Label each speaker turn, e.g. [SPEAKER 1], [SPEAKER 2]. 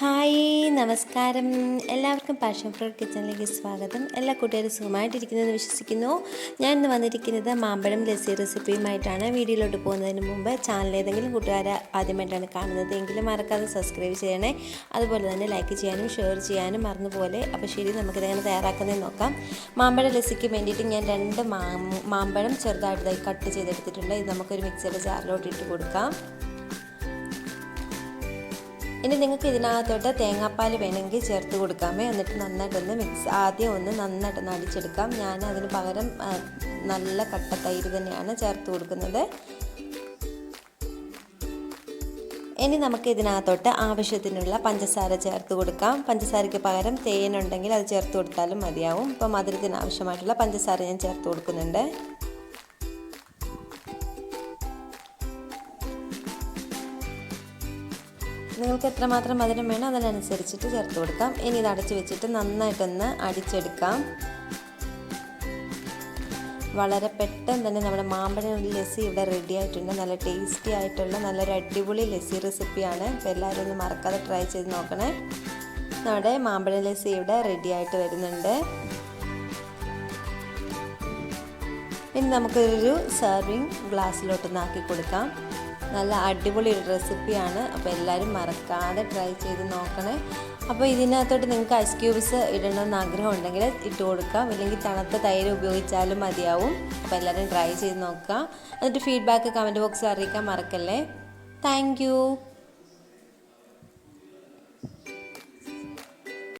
[SPEAKER 1] Hi നമസ്കാരം. എല്ലാവർക്കും passion fruit കിച്ചണിലേക്ക് സ്വാഗതം. എല്ലാ കൂട്ടുകാരും സുഖമായിട്ടിരിക്കുന്നതെന്ന് വിശ്വസിക്കുന്നു. ഞാൻ ഇന്ന് വന്നിരിക്കുന്നത് മാമ്പഴം ലസ്സി റെസിപ്പിയുമായിട്ടാണ്. വീഡിയോയിലോട്ട് പോകുന്നതിന് മുമ്പ് ചാനൽ ഏതെങ്കിലും കൂട്ടുകാർ ആദ്യമായിട്ടാണ് കാണുന്നത് എങ്കിലും മറക്കാതെ സബ്സ്ക്രൈബ് ചെയ്യണേ. അതുപോലെ തന്നെ ലൈക്ക് ചെയ്യാനും ഷെയർ ചെയ്യാനും മറന്നുപോലെ അപ്പോൾ ശരി നമുക്ക് നമുക്കിതെങ്ങനെ തയ്യാറാക്കുന്നതെന്ന് നോക്കാം. മാമ്പഴ ലസ്സിക്ക് വേണ്ടിയിട്ട് ഞാൻ രണ്ട് മാമ്പഴം ചെറുതായിട്ട് കട്ട് ചെയ്തെടുത്തിട്ടുണ്ട്. ഇത് നമുക്കൊരു മിക്സിയുടെ ജാറിലോട്ട് ഇട്ട് കൊടുക്കാം. ഇനി നിങ്ങൾക്ക് ഇതിനകത്തോട്ട് തേങ്ങാപ്പാൽ വേണമെങ്കിൽ ചേർത്ത് കൊടുക്കാമേ. എന്നിട്ട് നന്നായിട്ടൊന്ന് മിക്സ് ആദ്യം ഒന്ന് നന്നായിട്ടൊന്ന് അടിച്ചെടുക്കാം ഞാൻ അതിന് പകരം നല്ല കട്ട തൈര് തന്നെയാണ് ചേർത്ത് കൊടുക്കുന്നത്. ഇനി നമുക്ക് ഇതിനകത്തോട്ട് ആവശ്യത്തിനുള്ള പഞ്ചസാര ചേർത്ത് കൊടുക്കാം. പഞ്ചസാരയ്ക്ക് പകരം തേനുണ്ടെങ്കിൽ അത് ചേർത്ത് കൊടുത്താലും മതിയാവും. ഇപ്പോൾ മധുരത്തിന് ആവശ്യമായിട്ടുള്ള പഞ്ചസാര ഞാൻ ചേർത്ത് കൊടുക്കുന്നുണ്ട്. നിങ്ങൾക്ക് എത്രമാത്രം മധുരം വേണം അതിനനുസരിച്ചിട്ട് ചേർത്ത് കൊടുക്കാം. ഇനി ഇത് അടച്ചു വെച്ചിട്ട് നന്നായിട്ടൊന്ന് അടിച്ചെടുക്കാം. വളരെ പെട്ടെന്ന് തന്നെ നമ്മുടെ മാമ്പഴം ലസ്സി ഇവിടെ റെഡി ആയിട്ടുണ്ട്. നല്ല ടേസ്റ്റി ആയിട്ടുള്ള നല്ലൊരു അടിപൊളി ലസ്സി റെസിപ്പിയാണ് അപ്പോൾ എല്ലാവരും ഒന്ന് മറക്കാതെ ട്രൈ ചെയ്ത് നോക്കണേ. നമ്മുടെ മാമ്പഴം ലസ്സി ഇവിടെ റെഡി ആയിട്ട് വരുന്നുണ്ട്. ഇനി നമുക്കൊരു സെർവിങ് ഗ്ലാസ്സിലോട്ടൊന്ന് ആക്കി കൊടുക്കാം. നല്ല അടിപൊളി ഒരു റെസിപ്പിയാണ്. അപ്പോൾ എല്ലാവരും മറക്കാതെ ട്രൈ ചെയ്ത് നോക്കണേ. അപ്പോൾ ഇതിനകത്തോട്ട് നിങ്ങൾക്ക് ഐസ് ക്യൂബ്സ് ഇടണമെന്ന് ആഗ്രഹം ഉണ്ടെങ്കിൽ ഇട്ട് കൊടുക്കാം. ഇല്ലെങ്കിൽ തണുത്ത തൈര് ഉപയോഗിച്ചാലും മതിയാവും. അപ്പോൾ എല്ലാവരും ട്രൈ ചെയ്ത് നോക്കുക. എന്നിട്ട് ഫീഡ്ബാക്ക് കമന്റ് ബോക്സിൽ അറിയിക്കാൻ മറക്കല്ലേ. താങ്ക്